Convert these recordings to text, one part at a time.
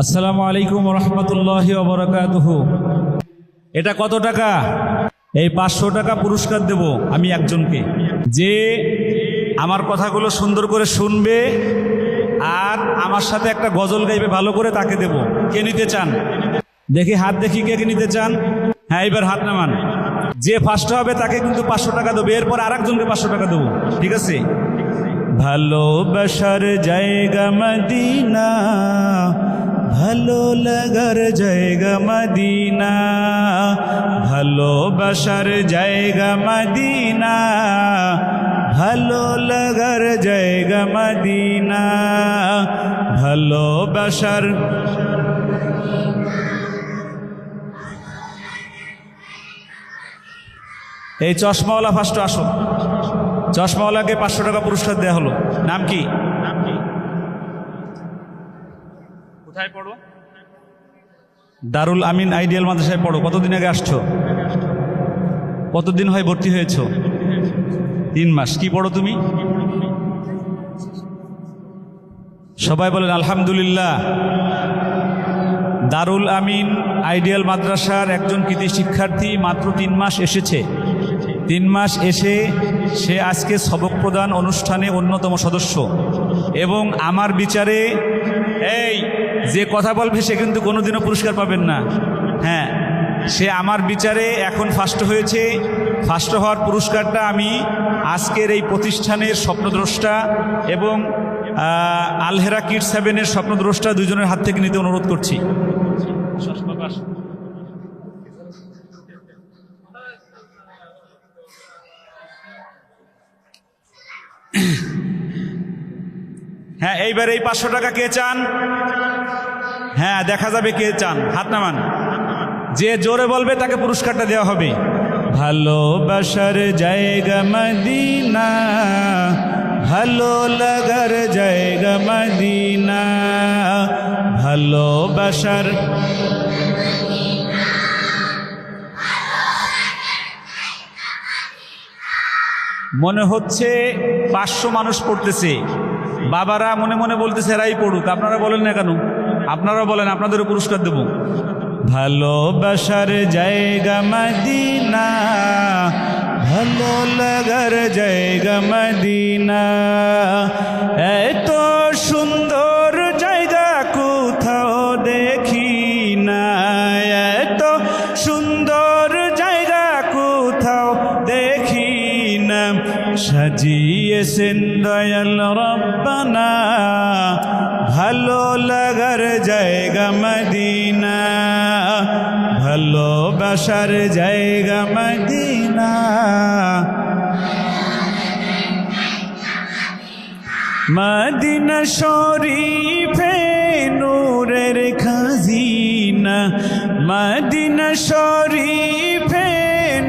আসসালামু আলাইকুম রহমতুল্লাহ বরকাতুহ এটা কত টাকা? এই পাঁচশো টাকা পুরস্কার দেব আমি একজনকে। যে আমার কথাগুলো সুন্দর করে শুনবে আর আমার সাথে একটা গজল গাইবে, ভালো করে তাকে দেব। কে নিতে চান? দেখি, হাত দেখি কে কে নিতে চান? হ্যাঁ এবার হাত নামান। যে ফার্স্ট হবে তাকে কিন্তু পাঁচশো টাকা দেবো। এরপর আর একজনকে পাঁচশো টাকা দেবো। ঠিক আছে? ভালোবাসার জায়গা মদিনা। ভালো লাগার জায়গা মদিনা ভালোবাসার জায়গা মদিনা, ভালো লাগার জায়গা মদিনা ভালোবাসার এই চশমাওয়ালা ফার্স্ট আসো চশমাওয়ালাকে পাঁচশো টাকা পুরস্কার দেওয়া হলো। নাম কি নাম কি কোথায় পড়ো? দারুল আমিন আইডিয়াল মাদ্রাসায় পড়ো। কতদিন আগে আসছো? কতদিন হয় ভর্তি হয়েছ? তিন মাস। কি পড়ো তুমি? সবাই বলেন, আলহামদুলিল্লাহ। দারুল আমিন আইডিয়াল মাদ্রাসার একজন কৃতি শিক্ষার্থী মাত্র তিন মাস এসেছে। তিন মাস এসে সে আজকে সবক প্রদান অনুষ্ঠানে অন্যতম সদস্য। এবং আমার বিচারে, এই যে কথা বলবে সে কিন্তু কোনোদিনও পুরস্কার পাবেন না। হ্যাঁ সে আমার বিচারে এখন ফার্স্ট হয়েছে। ফার্স্ট হওয়ার পুরস্কারটা আমি আজকের এই প্রতিষ্ঠানের স্বপ্নদ্রষ্টা এবং আলহেরা কিড সেভেনের স্বপ্নদ্রষ্টা দুজনের হাত থেকে নিতে অনুরোধ করছি। হ্যাঁ এইবার এই পাঁচশো টাকা কে চান? হ্যাঁ দেখা যাবে কে চান। হাত নামান। যে জোরে বলবে তাকে পুরস্কারটা দেওয়া হবে। ভালোবাসার জায়গা মদিনা, ভালো লাগার জায়গা মদিনা ভালোবাসার মনে হচ্ছে পাঁচশো মানুষ পড়তেছে। বাবারা মনে মনে বলতেছে, এরাই পড়ুক। আপনারা বলেন না কেন? আপনারা বলেন আপনাদেরও পুরস্কার দেব। ভালোবাসার জায়গা মদিনা ভালো লাগার জায়গা মদিনা। এত সাজিয়েছেন দয়াল রব্বানা, ভালো লাগার জায়গা মদিনা ভালোবাসার জায়গা মদিনা। মদিনা শরীফে নূরের খাজিনা, মদিনা শরীফে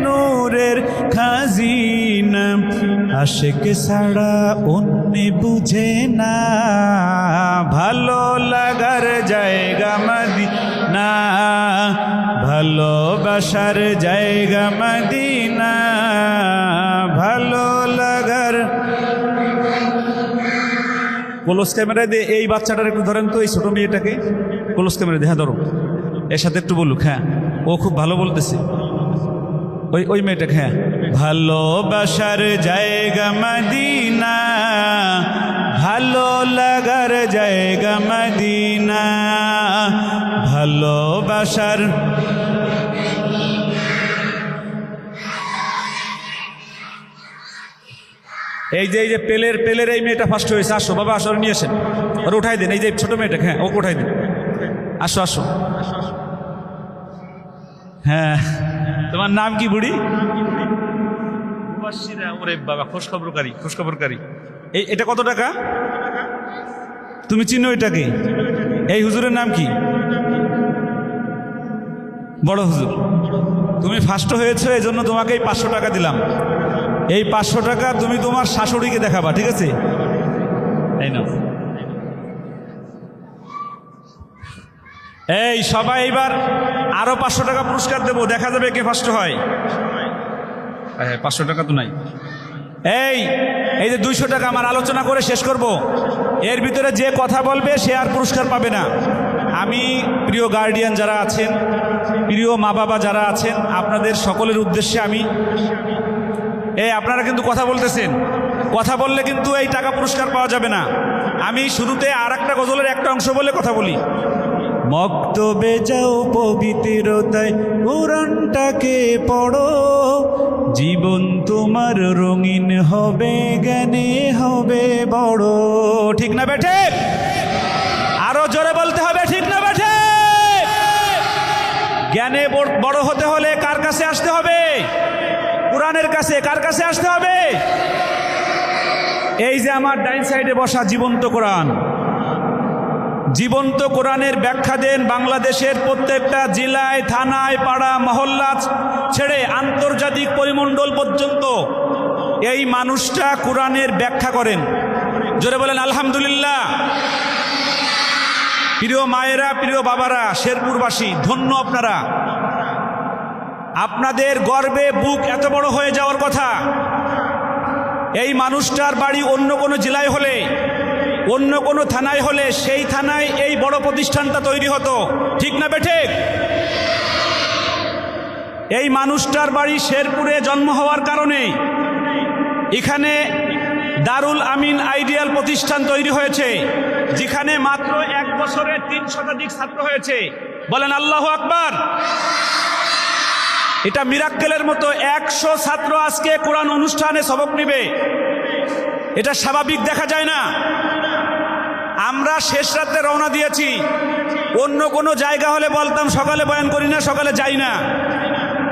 নূরের খাজিনা। আশেক ছাড়া অন্য বুঝে না। ভালো লাগার জায়গা মদিনা। ভালোবাসার জায়গা মদিনা। ভালো লাগার ক্লোজ ক্যামেরায় দিয়ে এই বাচ্চাটার একটু ধরেন তো, এই ছোটো মেয়েটাকে। ক্লোজ ক্যামেরা দিয়ে হ্যাঁ ধরো। এর সাথে একটু বলুক হ্যাঁ। ও খুব ভালো বলতেছে। ওই ওই মেয়েটাকে হ্যাঁ। ভালোবাসার জায়গা মদিনা ভালো লাগার জায়গা মদিনা, ভালোবাসার এই যে এই যে পেলের পেলের এই মেয়েটা ফার্স্ট হয়েছে, আসো, বাবা, আসো নিয়ে আসেন। ওর উঠাই দেন, এই যে ছোট মেয়েটাকে হ্যাঁ ওকে উঠাই দেন। আসো আসো। হ্যাঁ তোমার নাম কি বুড়ি? বাবা খোঁজ খবরকারী খোঁজ খবরকারী এই এটা কত টাকা? তুমি চিনো এটাকে? এই হুজুরের নাম কি? বড় হুজুর। তুমি ফার্স্ট হয়েছো এই জন্য তোমাকে এই পাঁচশো টাকা দিলাম। এই পাঁচশো টাকা তুমি তোমার শাশুড়িকে দেখাবা ঠিক আছে? এই নাও। এই সবাই এবার আরও পাঁচশো টাকা পুরস্কার দেবো। দেখা যাবে কে ফার্স্ট হয়। হ্যাঁ পাঁচশো টাকা তো নাই। এই এই যে দুইশো টাকা আমার আলোচনা করে শেষ করব। এর ভিতরে যে কথা বলবে সে আর পুরস্কার পাবে না। আমি প্রিয় গার্ডিয়ান যারা আছেন প্রিয় মা বাবা যারা আছেন আপনাদের সকলের উদ্দেশ্যে আমি এই আপনারা কিন্তু কথা বলতেছেন। কথা বললে কিন্তু এই টাকা পুরস্কার পাওয়া যাবে না। আমি শুরুতে আর একটা গজলের একটা অংশ বলে কথা বলি। মক্তবে যাও পবিত্রতায় কোরআনটাকে পড়ো। জীবন তোমার রঙিন হবে, জ্ঞানে হবে, বড়। ঠিক না বেঠে আরও জোরে বলতে হবে, ঠিক না বেঠে জ্ঞানে বড়- হতে হলে কার কাছে আসতে হবে? কোরআনের কাছে, কার কাছে আসতে হবে? এই যে আমার ডাইন সাইডে বসা জীবন্ত কোরআন। জীবন্ত কোরআনের ব্যাখ্যা দেন বাংলাদেশের প্রত্যেকটা জেলায়, থানায়, পাড়া, মহল্লা ছেড়ে আন্তর্জাতিক পরিমণ্ডল পর্যন্ত এই মানুষটা কোরআনের ব্যাখ্যা করেন। জোরে বলেন, আলহামদুলিল্লাহ। প্রিয় মায়েরা, প্রিয় বাবারা, শেরপুরবাসী, ধন্য আপনারা। আপনাদের গর্বে বুক এত বড় হয়ে যাওয়ার কথা, এই মানুষটার বাড়ি অন্য কোনো জেলায় হলে অন্য কোনো থানায় হলে সেই থানায় এই বড় প্রতিষ্ঠানটা তৈরি হতো। ঠিক না বেঠে এই মানুষটার বাড়ি শেরপুরে জন্ম হওয়ার কারণে এখানে দারুল আমিন আইডিয়াল প্রতিষ্ঠান তৈরি হয়েছে, যেখানে মাত্র এক বছরে তিন শতাধিক ছাত্র হয়েছে। বলেন আল্লাহ আকবার। এটা মিরাক্কেলের মতো একশো ছাত্র আজকে কোরআন অনুষ্ঠানে সবক নিবে। এটা স্বাভাবিক দেখা যায় না। আমরা শেষ রাত্রে রওনা দিয়েছি। অন্য কোনো জায়গা হলে বলতাম, সকালে বয়ান করি না, সকালে যাই না।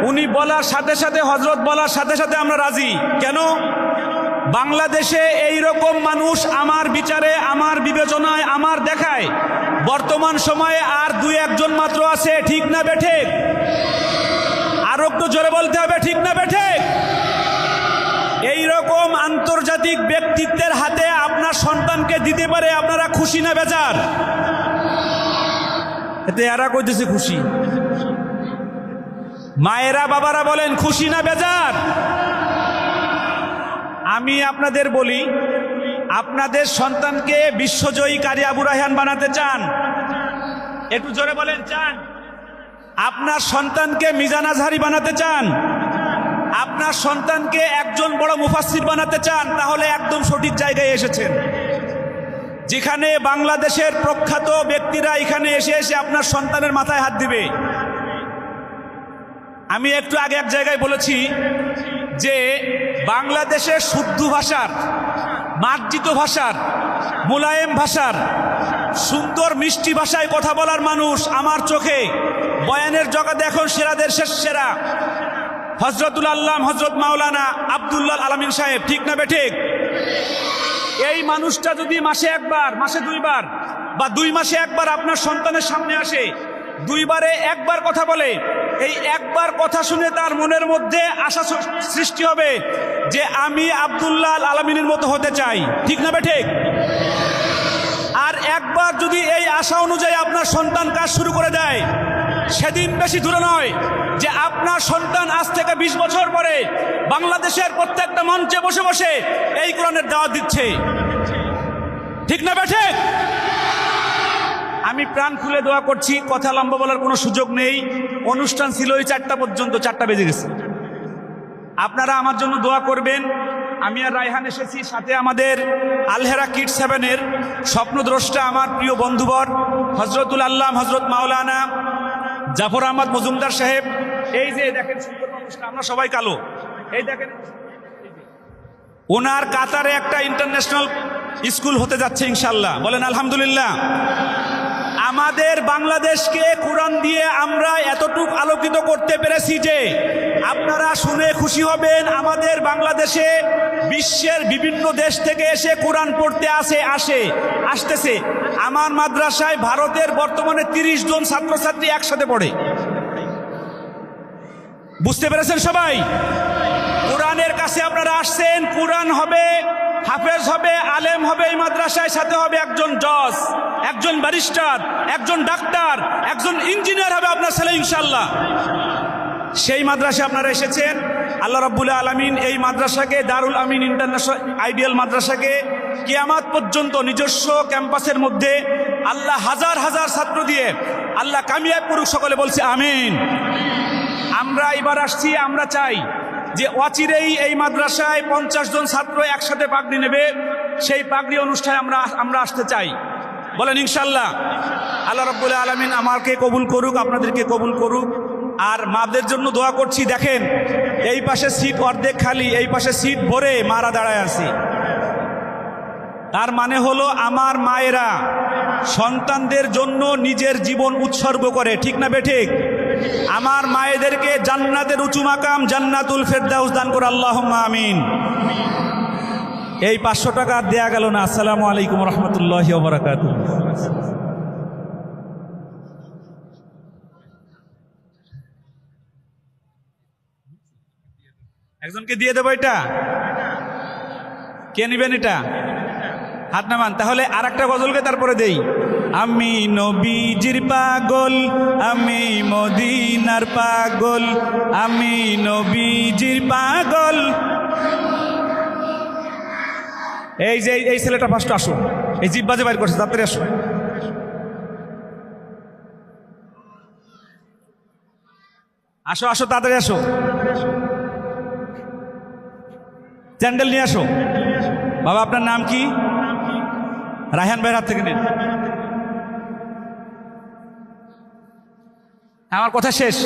উনি বলার সাথে সাথে হজরত বলার সাথে সাথে আমরা রাজি। কেন? বাংলাদেশে এই রকম মানুষ আমার বিচারে, আমার বিবেচনায়, আমার দেখায়। বর্তমান সময়ে আর দুই একজন মাত্র আছে, ঠিক না বেঠে আরও একটু জোরে বলতে হবে, ঠিক না বেঠে এই রকম আন্তর্জাতিক ব্যক্তিত্বের হাতে আপনার সন্তানকে দিতে পারে, আপনারা খুশি না বেচার এতে এরা কইতেছে খুশি। মায়েরা, বাবারা বলেন, খুশি না বেজার? আমি আপনাদের বলি, আপনাদের সন্তানকে বিশ্বজয়ী কারি আবু রায়হান বানাতে চান। একটু জোরে বলেন, চান। আপনার সন্তানকে মিজান আজহারি বানাতে চান। আপনার সন্তানকে একজন বড় মুফাসির বানাতে চান, তাহলে একদম সঠিক জায়গায় এসেছেন। যেখানে বাংলাদেশের প্রখ্যাত ব্যক্তিরা এখানে এসে এসে আপনার সন্তানের মাথায় হাত দিবে। আমি একটু আগে এক জায়গায় বলেছি যে বাংলাদেশের শুদ্ধ ভাষার, মার্জিত ভাষার, মোলায়েম ভাষার, সুন্দর মিষ্টি ভাষায় কথা বলার মানুষ আমার চোখে। বয়ানের জগতে এখন সেরাদের শেষ সেরা। হজরতুল আল্লাহ হজরত মাওলানা আবদুল্লাহ আলমিন সাহেব, ঠিক না বেঠিক এই মানুষটা যদি মাসে একবার, মাসে দুইবার বা দুই মাসে একবার আপনার সন্তানের সামনে আসে, দুইবারে একবার কথা বলে, এই একবার কথা শুনে তার মনের মধ্যে আশা সৃষ্টি হবে যে আমি আবদুল্লাহ আলমিনের মতো হতে চাই। ঠিক না বেঠিক আর একবার যদি এই আশা অনুযায়ী আপনার সন্তান কাজ শুরু করে দেয় সেদিন বেশি দূরে নয় যে আপনার সন্তান আজ থেকে ২০ বছর পরে বাংলাদেশের প্রত্যেকটা মঞ্চে বসে বসে এই কোরআনের দাওয়াত দিচ্ছে। ঠিক না বেঠে আমি প্রাণ খুলে দোয়া করছি, কথা লম্বা বলার কোনো সুযোগ নেই। অনুষ্ঠান ছিল ওই চারটা পর্যন্ত, চারটা বেজে গেছে। আপনারা আমার জন্য দোয়া করবেন। আমি আর রায়হান এসেছি, সাথে আমাদের আলহেরা কিট সেভেনের স্বপ্নদ্রষ্টা আমার প্রিয় বন্ধুবর, হজরতুল আল্লাহ হজরত মাওলানা জাফর আহমদ মজুমদার সাহেব, এই যে দেখেন সুন্দর আমরা সবাই কালো। এই দেখেন, ওনার কাতারে একটা ইন্টারন্যাশনাল স্কুল হতে যাচ্ছে ইনশাল্লাহ। বলেন আলহামদুলিল্লাহ। আমাদের বাংলাদেশকে কোরআন দিয়ে আমরা এতটুক আলোকিত করতে পেরেছি যে আপনারা শুনে খুশি হবেন, আমাদের বাংলাদেশে বিশ্বের বিভিন্ন দেশ থেকে এসে কোরআন পড়তে আসে আসে, আসতেছে। আমার মাদ্রাসায় ভারতের বর্তমানে তিরিশ জন ছাত্রছাত্রী একসাথে পড়ে। বুঝতে পেরেছেন সবাই? কোরআনের কাছে আপনারা আসছেন, কোরআন হবে, হাফেজ হবে, আলেম হবে এই মাদ্রাসায়, সাথে হবে একজন জজ। একজন ব্যারিস্টার, একজন ডাক্তার, একজন ইঞ্জিনিয়ার হবে আপনার ছেলে ইনশাল্লাহ সেই মাদ্রাসা আপনারা এসেছেন। আল্লাহ রাব্বুল আলমিন এই মাদ্রাসাকে, দারুল আমিন ইন্টারন্যাশনাল আইডিয়াল মাদ্রাসাকে কেয়ামাত পর্যন্ত নিজস্ব ক্যাম্পাসের মধ্যে আল্লাহ হাজার হাজার ছাত্র দিয়ে আল্লাহ কামিয়াব করুক সকলে বলছে আমিন। আমরা এবার আসছি, আমরা চাই যে অচিরেই এই মাদ্রাসায় পঞ্চাশ জন ছাত্র একসাথে পাগড়ি নেবে। সেই পাগড়ি অনুষ্ঠানে আমরা আমরা আসতে চাই। বলেন, ইনশাল্লাহ। আল্লাহ রব্বুল আলমিন আমাকে কবুল করুক, আপনাদেরকে কবুল করুক। আর মাদের জন্য দোয়া করছি, দেখেন, এই পাশে সিট অর্ধেক খালি, এই পাশে সিট ভরে মারা দাঁড়ায় আছে। তার মানে হলো, আমার মায়েরা সন্তানদের জন্য নিজের জীবন উৎসর্গ করে, ঠিক না বেঠিক আমার মায়েদেরকে জান্নাতের উঁচু মাকাম, জান্নাতুল ফেরদাউস দান করে আল্লাহ আমিন। এই পাঁচশো টাকা দেয়া গেল না। আসসালামু আলাইকুম রহমতুল্লাহ বারাকাত একজনকে দিয়ে দেবো এটা? কে নিবেন এটা? হাত নামান, তাহলে আর একটা গজলকে তারপরে দেই। আমি নবীজির পাগল, আমি মদিনার পাগল, আমি নবীজির পাগল এই যে এই ছেলেটা ফার্স্ট আসো। এই জিব্বাজে বাইর করছে, তাড়াতাড়ি আসো। আসো আসো, তাড়াতাড়ি আসো। চ্যান্ডেল নিয়ে আসো। বাবা, আপনার নাম কি? রায়হান ভাইয়ের হাত থেকে আমার কথা শেষ।